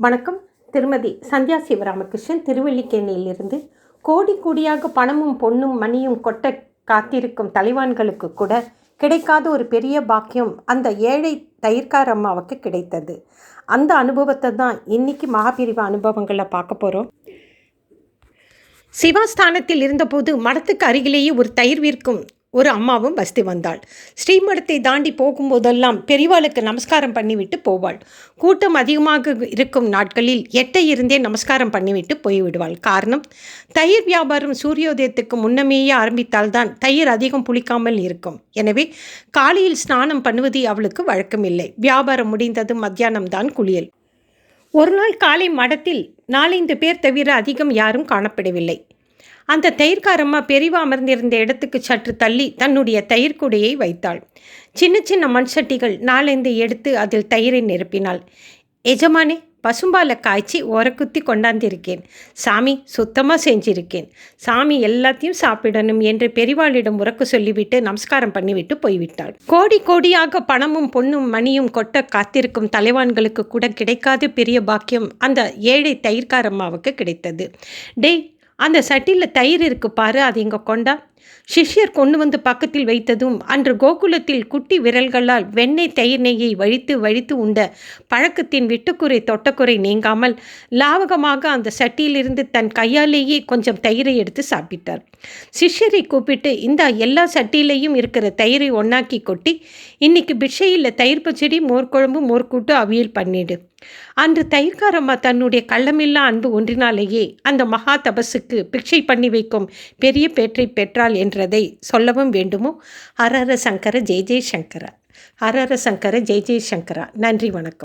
வணக்கம். திருமதி சந்தியா சிவராமகிருஷ்ணன் திருவள்ளிக்கேணியிலிருந்து கோடி கோடியாக பணமும் பொன்னும் மணியும் கொட்ட காத்திருக்கும் தலைவான்களுக்கு கூட கிடைக்காத ஒரு பெரிய பாக்கியம் அந்த ஏழை தயிர்கார் அம்மாவுக்கு கிடைத்தது. அந்த அனுபவத்தை தான் இன்னைக்கு மகாபிரிவு அனுபவங்களை பார்க்க போகிறோம் சிவாஸ்தானத்தில் இருந்தபோது மடத்துக்கு அருகிலேயே ஒரு தயிர் விற்கும் ஒரு அம்மாவும் வசதி வந்தாள். ஸ்ரீமடத்தை தாண்டி போகும்போதெல்லாம் பெரியவாளுக்கு நமஸ்காரம் பண்ணிவிட்டு போவாள். கூட்டம் அதிகமாக இருக்கும் நாட்களில் எட்டை இருந்தே நமஸ்காரம் பண்ணிவிட்டு போய்விடுவாள். காரணம் தயிர் வியாபாரம் சூரியோதயத்துக்கு முன்னமேயே ஆரம்பித்தால்தான் தயிர் அதிகம் புளிக்காமல் இருக்கும். எனவே காலையில் ஸ்நானம் பண்ணுவது அவளுக்கு வழக்கமில்லை. வியாபாரம் முடிந்தது மத்தியானம் தான் குளியல். ஒரு நாள் காலை மடத்தில் நாலைந்து பேர் தவிர அதிகம் யாரும் காணப்படவில்லை. அந்த தயிர்காரம்மா பெரிவா அமர்ந்திருந்த இடத்துக்கு சற்று தள்ளி தன்னுடைய தயிர் குடையை வைத்தாள். சின்ன சின்ன மண் சட்டிகள் நாளைந்து எடுத்து அதில் தயிரை நிரப்பினாள். எஜமானே பசும்பாலை காய்ச்சி உரக்குத்தி கொண்டாந்திருக்கேன். சாமி சுத்தமாக செஞ்சிருக்கேன். சாமி எல்லாத்தையும் சாப்பிடணும் என்று பெரிவாளிடம் உறக்கு சொல்லிவிட்டு நமஸ்காரம் பண்ணிவிட்டு போய்விட்டாள். கோடி கோடியாக பணமும் பொண்ணும் மணியும் கொட்ட காத்திருக்கும் தலைவான்களுக்கு கூட கிடைக்காத பெரிய பாக்கியம் அந்த ஏழை தயிர்காரம்மாவுக்கு கிடைத்தது. டேய் அந்த சட்டியில் தயிர் இருக்கு பாரு அது இங்கே கொண்டா? சிஷ்யர் கொண்டு வந்து பக்கத்தில் வைத்ததும் அன்று கோகுலத்தில் குட்டி விரல்களால் வெண்ணெய் தயிர் நெய்யை வழித்து வழித்து உண்ட பழக்கத்தின் விட்டுக்குறை தொட்டக்குறை நீங்காமல் லாவகமாக அந்த சட்டியிலிருந்து தன் கையாலேயே கொஞ்சம் தயிரை எடுத்து சாப்பிட்டார். சிஷ்யரை கூப்பிட்டு இந்த எல்லா சட்டியிலையும் இருக்கிற தயிரை ஒன்னாக்கி கொட்டி இன்னைக்கு பிஷையில் தயிர் பச்சடி மோர்க்குழம்பு மோர்க்கூட்டு அவியல் பண்ணிடு. அன்று தயிர்காரம்மா தன்னுடைய கள்ளமில்லா அன்பு ஒன்றினாலேயே அந்த மகா தபசுக்கு பிக்ஷை பண்ணி வைக்கும் பெரிய பேற்றை பெற்றாள் என்றதை சொல்லவும் வேண்டுமோ? ஹரஹர சங்கர ஜெய் ஜெய் சங்கரா. ஹரஹர சங்கர ஜெய் ஜெய் சங்கரா. நன்றி வணக்கம்.